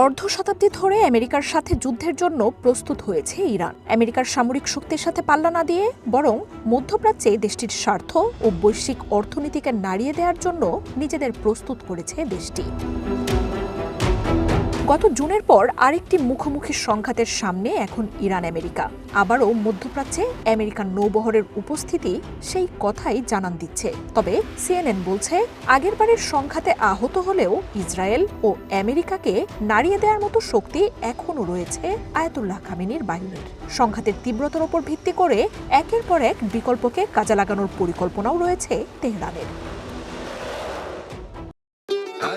অর্ধ শতাব্দী ধরে আমেরিকার সাথে যুদ্ধের জন্য প্রস্তুত হয়েছে ইরান। আমেরিকার সামরিক শক্তির সাথে পাল্লা না দিয়ে বরং মধ্যপ্রাচ্যে দেশটির স্বার্থ ও বৈশ্বিক অর্থনীতিকে নাড়িয়ে দেওয়ার জন্য নিজেদের প্রস্তুত করেছে দেশটি। গত জুনের পর আরেকটি মুখোমুখি সংঘাতের সামনে এখন ইরান, আমেরিকা। আবারও মধ্যপ্রাচ্যে আমেরিকান নৌবহরের উপস্থিতি সেই কথাই জানান দিচ্ছে। তবে সিএনএন বলছে আগেরবারের সংঘাতে আহত হলেও ইসরায়েল ও আমেরিকাকে নাড়িয়ে দেওয়ার মতো শক্তি এখনও রয়েছে আয়াতুল্লাহ খামিনির বাহিনীর। সংঘাতের তীব্রতার উপর ভিত্তি করে একের পর এক বিকল্পকে কাজে লাগানোর পরিকল্পনাও রয়েছে তেহরানের।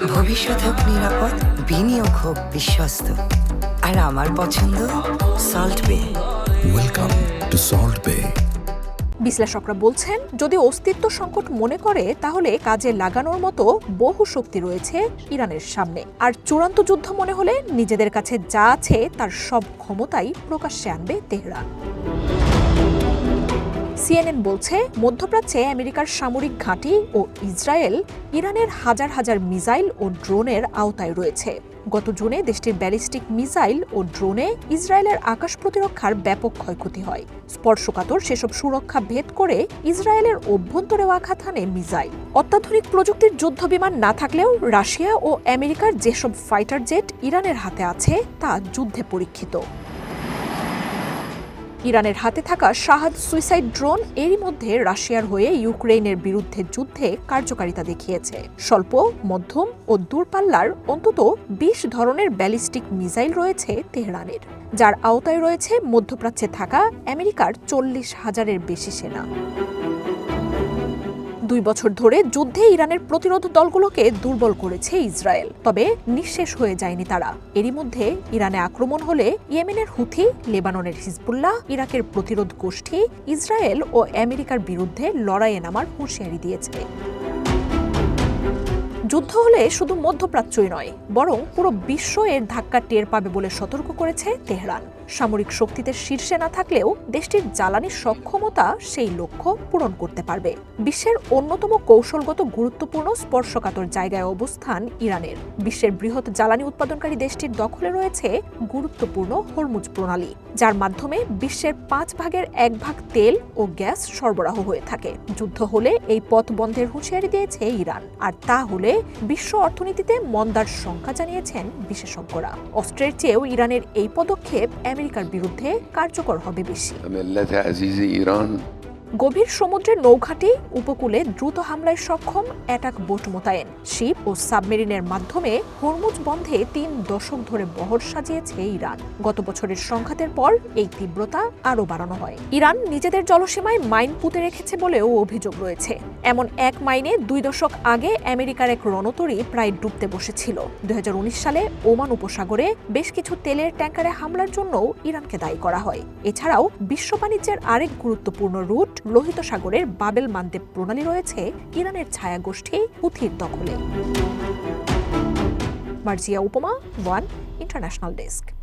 ভবিষ্যৎ হোক নিরাপদ বিনিয়োগ হোক বিশ্বস্ত। আর আমার পছন্দ সল্ট বে ওয়েলকাম টু সল্ট বে বিশ্লেষকরা বলছেন যদি অস্তিত্ব সংকট মনে করে তাহলে কাজে লাগানোর মতো বহু শক্তি রয়েছে ইরানের সামনে। আর চূড়ান্ত যুদ্ধ মনে হলে নিজেদের কাছে যা আছে তার সব ক্ষমতাই প্রকাশ্যে আনবে তেহরান। সিএনএন বলছে, মধ্যপ্রাচ্যে আমেরিকার সামরিক ঘাঁটি ও ইসরায়েল ইরানের হাজার হাজার মিসাইল ও ড্রোনের আওতায় রয়েছে। গত জুনে দেশটির ব্যালিস্টিক মিসাইল ও ড্রোনে ইসরায়েলের আকাশ প্রতিরক্ষার ব্যাপক ক্ষয়ক্ষতি হয়। স্পর্শকাতর সেসব সুরক্ষা ভেদ করে ইসরায়েলের অভ্যন্তরেও আঘাত হানে মিসাইল। অত্যাধুনিক প্রযুক্তির যুদ্ধ বিমান না থাকলেও রাশিয়া ও আমেরিকার যেসব ফাইটার জেট ইরানের হাতে আছে, তা যুদ্ধে পরীক্ষিত। ইরানের হাতে থাকা শাহাদ সুইসাইড ড্রোন এরই মধ্যে রাশিয়ার হয়ে ইউক্রেনের বিরুদ্ধে যুদ্ধে কার্যকারিতা দেখিয়েছে। স্বল্প, মধ্যম ও দূরপাল্লার অন্তত বিশ ধরনের ব্যালিস্টিক মিসাইল রয়েছে তেহরানের, যার আওতায় রয়েছে মধ্যপ্রাচ্যে থাকা আমেরিকার চল্লিশ হাজারের বেশি সেনা। দুই বছর ধরে যুদ্ধে ইরানের প্রতিরোধ দলগুলোকে দুর্বল করেছে ইসরায়েল। তবে নিঃশেষ হয়ে যায়নি তারা। এরই মধ্যে ইরানে আক্রমণ হলে ইয়েমেনের হুথি, লেবাননের হিজবুল্লাহ, ইরাকের প্রতিরোধ গোষ্ঠী, ইসরায়েল ও আমেরিকার বিরুদ্ধে লড়াইয়ে নামার হুঁশিয়ারি দিয়েছে। যুদ্ধ হলে শুধু মধ্যপ্রাচ্যই নয়, বরং পুরো বিশ্ব এর ধাক্কা টের পাবে বলে সতর্ক করেছে তেহরান। সামরিক শক্তিতে শীর্ষে না থাকলেও দেশটির জ্বালানি সক্ষমতা সেই লক্ষ্য পূরণ করতে পারবে। বিশ্বের অন্যতম কৌশলগত গুরুত্বপূর্ণ স্পর্শকাতর জায়গায় অবস্থান ইরানের। বিশ্বের বৃহৎ জ্বালানি উৎপাদনকারী দেশটির দখলে রয়েছে গুরুত্বপূর্ণ হরমুজ প্রণালী, যার মাধ্যমে বিশ্বের পাঁচ ভাগের এক ভাগ তেল ও গ্যাস সরবরাহ হয়ে থাকে। যুদ্ধ হলে এই পথ বন্ধের হুঁশিয়ারি দিয়েছে ইরান, আর তা হলে বিশ্ব অর্থনীতিতে মন্দার সংখ্যা জানিয়েছেন বিশেষজ্ঞরা। অস্ট্রের চেয়েও ইরানের এই পদক্ষেপ আমেরিকার বিরুদ্ধে কার্যকর হবে বেশি। গভীর সমুদ্রের নৌঘাটি উপকূলে দ্রুত হামলায় সক্ষম অ্যাটাক বোট মোতায়েন। শিপ ও সাবমেরিনের মাধ্যমে হরমুজ বন্ধে তিন দশক ধরে বহর সাজিয়েছে ইরান। গত বছরের সংঘাতের পর এই তীব্রতা আরও বাড়ানো হয়। ইরান নিজেদের জলসীমায় মাইন পুঁতে রেখেছে বলেও অভিযোগ রয়েছে। এমন এক মাইনে দুই দশক আগে আমেরিকার এক রণতরী প্রায় ডুবতে বসেছিল। দুই হাজার উনিশ সালে ওমান উপসাগরে বেশ কিছু তেলের ট্যাঙ্কারে হামলার জন্যও ইরানকে দায়ী করা হয়। এছাড়াও বিশ্ব বাণিজ্যের আরেক গুরুত্বপূর্ণ রুট লোহিত সাগরের বাবেল মানদেব প্রণালী রয়েছে ইরানের ছায়া গোষ্ঠী হুথির দখলে। মার্জিয়া উপমা, ওয়ান ইন্টারন্যাশনাল ডেস্ক।